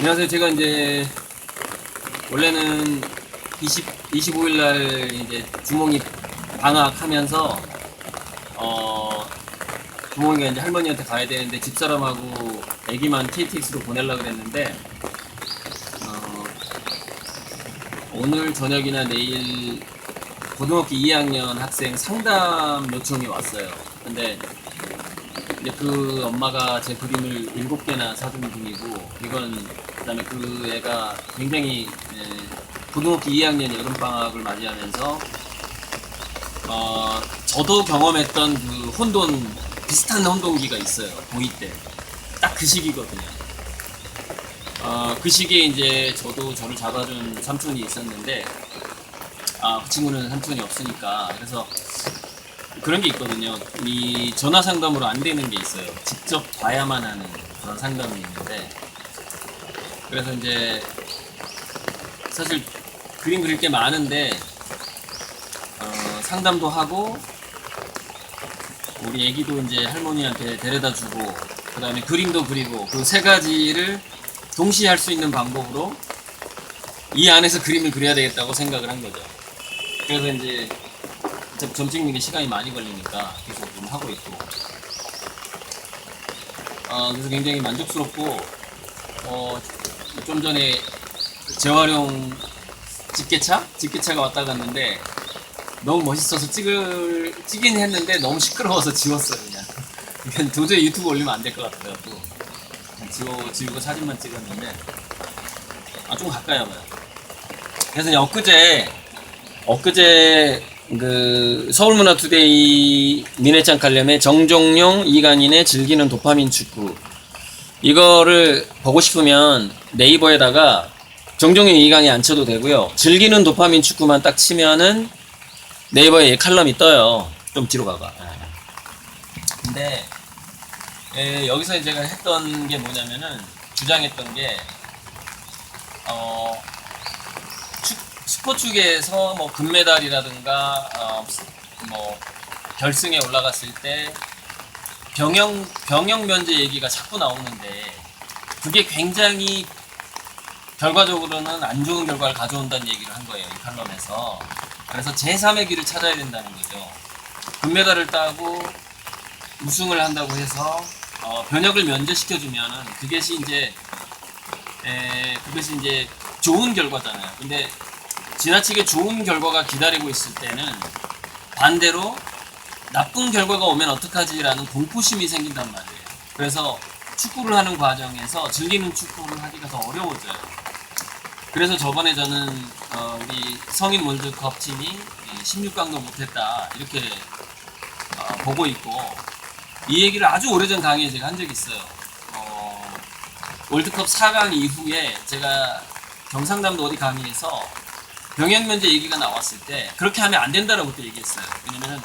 안녕하세요. 제가 이제 원래는 20, 25일 날 이제 주몽이 방학하면서 어 주몽이가 이제 할머니한테 가야 되는데 집사람하고 애기만 KTX로 보내려고 그랬는데 어 오늘 저녁이나 내일 고등학교 2학년 학생 상담 요청이 왔어요. 근데 이제 그 엄마가 제 그림을 일곱 개나 사준 분이고 이건 그다음에 그 애가 굉장히 에, 고등학교 2학년 여름 방학을 맞이하면서 어 저도 경험했던 그 혼돈 비슷한 혼돈기가 있어요 고2 때딱 그 시기거든요. 어 그 시기에 이제 저도 저를 잡아준 삼촌이 있었는데 아 그 친구는 삼촌이 없으니까 그래서 그런 게 있거든요. 이 전화 상담으로 안 되는 게 있어요. 직접 봐야만 하는 그런 상담이 있는데 그래서 이제 사실 그림 그릴 게 많은데 어, 상담도 하고 우리 애기도 이제 할머니한테 데려다 주고 그 다음에 그림도 그리고 그 세 가지를 동시에 할 수 있는 방법으로 이 안에서 그림을 그려야 되겠다고 생각을 한 거죠. 그래서 이제 점- 점 찍는 게 시간이 많이 걸리니까 계속 좀 하고 있고. 어, 그래서 굉장히 만족스럽고 어, 좀 전에 재활용 집게차? 집게차가 왔다 갔는데 너무 멋있어서 찍을 찍긴 했는데 너무 시끄러워서 지웠어요 그냥. 도저히 유튜브 올리면 안 될것 그냥 지워, 지우고 사진만 찍었는데. 아 좀 가까이 와봐요. 그래서 엊그제 엊그제 그 서울문화투데이 민해장 칼럼의 정종용 이간인의 즐기는 도파민 축구. 이거를 보고 싶으면 네이버에다가 정종용 이강이 안 쳐도 되고요. 즐기는 도파민 축구만 딱 치면은 네이버에 이 칼럼이 떠요. 좀 뒤로 가봐. 예. 근데 에, 여기서 제가 했던 게 뭐냐면은 주장했던 게 어, 축, 스포츠계에서 뭐 금메달이라든가 어, 뭐 결승에 올라갔을 때 병영 병영 면제 얘기가 자꾸 나오는데 그게 굉장히 결과적으로는 안 좋은 결과를 가져온다는 얘기를 한 거예요 이 칼럼에서 그래서 제3의 길을 찾아야 된다는 거죠 금메달을 따고 우승을 한다고 해서 어, 변혁을 면제시켜주면은 그것이 이제 에, 그것이 이제 좋은 결과잖아요. 근데 지나치게 좋은 결과가 기다리고 있을 때는 반대로 나쁜 결과가 오면 어떡하지라는 공포심이 생긴단 말이에요. 그래서 축구를 하는 과정에서 즐기는 축구를 하기가 더 어려워져요. 그래서 저번에 저는 어, 우리 성인 월드컵 팀이 16강도 못했다 이렇게 어, 보고 있고 이 얘기를 아주 오래전 강의에 제가 한 적이 있어요. 어, 월드컵 4강 이후에 제가 경상남도 어디 강의에서 병역 면제 얘기가 나왔을 때 그렇게 하면 안 된다라고 또 얘기했어요. 왜냐면은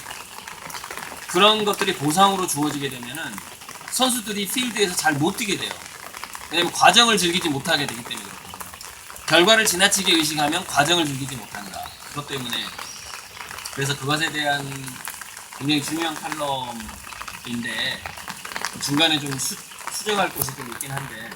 그런 것들이 보상으로 주어지게 되면은 선수들이 필드에서 잘 못 뛰게 돼요. 왜냐면 과정을 즐기지 못하게 되기 때문에 그렇거든요. 결과를 지나치게 의식하면 과정을 즐기지 못한다. 그것 때문에 그래서 그것에 대한 굉장히 중요한 칼럼인데 중간에 좀 수, 수정할 곳이 좀 있긴 한데